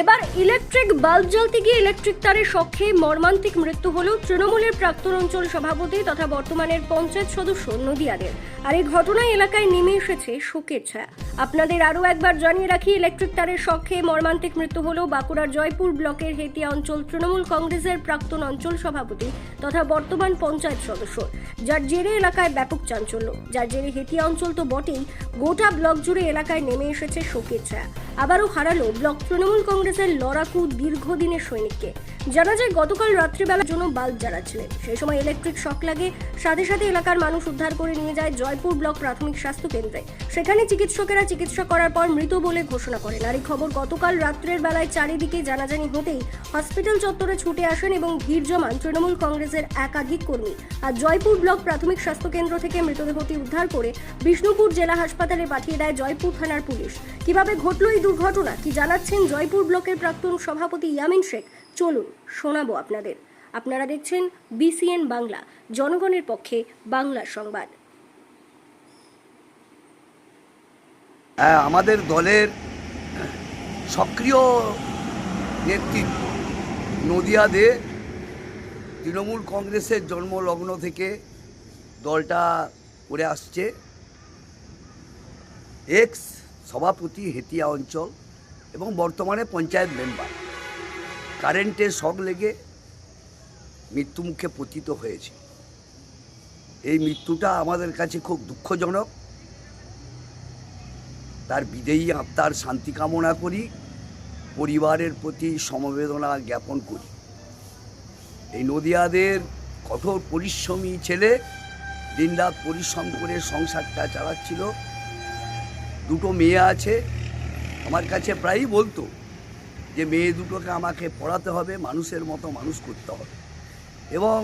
এবার electric bulb জ্বলতে গিয়ে ইলেকট্রিক তারের শখে মর্মান্তিক মৃত্যু হল তৃণমূলের প্রাক্তন অঞ্চল সভাপতি তথা বর্তমানের পঞ্চায়েত সদস্য নদিয়াদের। আর এই ঘটনায় এলাকায় নেমে এসেছে শোকের ছায়া। আপনাদের আরও একবার জানিয়ে রাখি, ইলেকট্রিক তারের শখে মর্মান্তিক মৃত্যু হল বাঁকুড়ার জয়পুর ব্লকের হেতিয়া অঞ্চল তৃণমূল কংগ্রেসের প্রাক্তন অঞ্চল সভাপতি তথা বর্তমান পঞ্চায়েত সদস্য। যার জেরে এলাকায় ব্যাপক চাঞ্চল্য। যার জেরে হেতিয়া অঞ্চল তো বটেই। গোটা ব্লক জুড়ে এলাকায় নেমে এসেছে শোকের ছায়া। আবারও হারালো ব্লক তৃণমূল কংগ্রেসের লড়াকু দীর্ঘদিনের সৈনিককে। জানা যায়, গতকাল রাত্রিবেলার জন্য বাল্ব জ্বালাচ্ছিলেন। সেই সময় ইলেকট্রিক শক লাগে, সাথে সাথে এলাকার মানুষ উদ্ধার করে নিয়ে যায় জয়পুর ব্লক প্রাথমিক স্বাস্থ্য কেন্দ্রে। সেখানে চিকিৎসকেরা চিকিৎসা করার পর মৃত বলে ঘোষণা করেন। আর এই খবর গতকাল রাত্রের বেলায় চারিদিকে জানাজানি হতেই হসপিটাল চত্বরে ছুটে আসেন এবং ভিড় জমান তৃণমূল কংগ্রেসের একাধিক কর্মী। আর জয়পুর ব্লক প্রাথমিক স্বাস্থ্য কেন্দ্র থেকে মৃতদেহটি উদ্ধার করে বিষ্ণুপুর জেলা হাসপাতালে পাঠিয়ে দেয় জয়পুর থানার পুলিশ। কীভাবে ঘটল এই দুর্ঘটনা, কি জানাচ্ছেন জয়পুর ব্লকের প্রাক্তন সভাপতি ইয়ামিন শেখ? চলুন শোনাবো আপনাদের। আপনারা দেখছেন বিসিএন বাংলা জনগণের পক্ষে বাংলা সংবাদ। হ্যাঁ, আমাদের দলের সক্রিয় নেতৃত্ব নদিয়া দে তৃণমূল কংগ্রেসের জন্মলগ্ন থেকে দলটা করে আসছে। এক্স সভাপতি হেতিয়া অঞ্চল এবং বর্তমানে পঞ্চায়েত মেম্বার। কারেন্টের শক লেগে মৃত্যুমুখে পতিত হয়েছে। এই মৃত্যুটা আমাদের কাছে খুব দুঃখজনক। তার বিদেয়ী আত্মার শান্তি কামনা করি, পরিবারের প্রতি সমবেদনা জ্ঞাপন করি। এই নদিয়াদের কঠোর পরিশ্রমী ছেলে দিনরাত পরিশ্রম করে সংসারটা চালাচ্ছিল। দুটো মেয়ে আছে, আমার কাছে প্রায়ই বলতো যে মেয়ে দুটোকে আমাকে পড়াতে হবে, মানুষের মতো মানুষ করতে হবে। এবং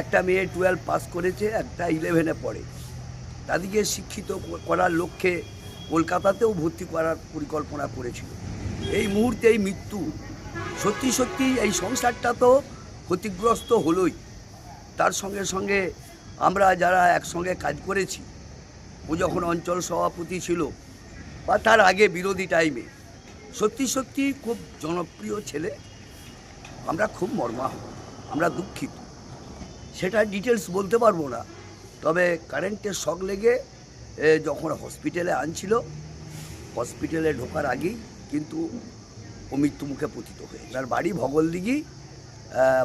একটা মেয়ে টুয়েলভ পাস করেছে, একটা ইলেভেনে পড়ে। তাদেরকে শিক্ষিত করার লক্ষ্যে কলকাতাতেও ভর্তি করার পরিকল্পনা করেছিল। এই মুহূর্তে এই মৃত্যু সত্যি সত্যি এই সংসারটা তো ক্ষতিগ্রস্ত হলোই। তার সঙ্গে সঙ্গে আমরা যারা একসঙ্গে কাজ করেছি, ও যখন অঞ্চল সভাপতি ছিল, বা তার আগে বিরোধী টাইমে সত্যি সত্যি খুব জনপ্রিয় ছেলে। আমরা খুব মর্মাহ আমরা দুঃখিত। সেটা ডিটেলস বলতে পারব না। তবে কারেন্টের শক লেগে যখন হসপিটালে আনছিল হসপিটালে ঢোকার আগেই কিন্তু ও মৃত্যুমুখে পতিত হয়ে তার বাড়ি ভগলদিঘি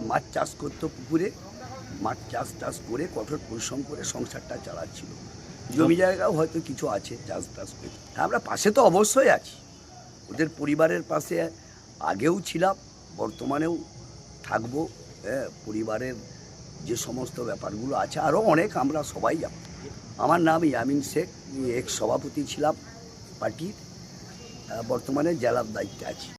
মাছ চাষ করতো পুকুরে। মাছ চাষ টাস করে কঠোর পরিশ্রম করে সংসারটা চালাচ্ছিল। জমি জায়গাও হয়তো কিছু আছে চাষ টাস করে। হ্যাঁ আমরা পাশে তো অবশ্যই আছি। ওদের পরিবারের পাশে আগেও ছিলাম বর্তমানেও থাকব। হ্যাঁ, পরিবারের যে সমস্ত ব্যাপারগুলো আছে আরও অনেক আমরা সবাই যাব। আমার নাম ইয়ামিন শেখ এক সভাপতি ছিলাম পার্টির বর্তমানে জেলার দায়িত্বে আছি।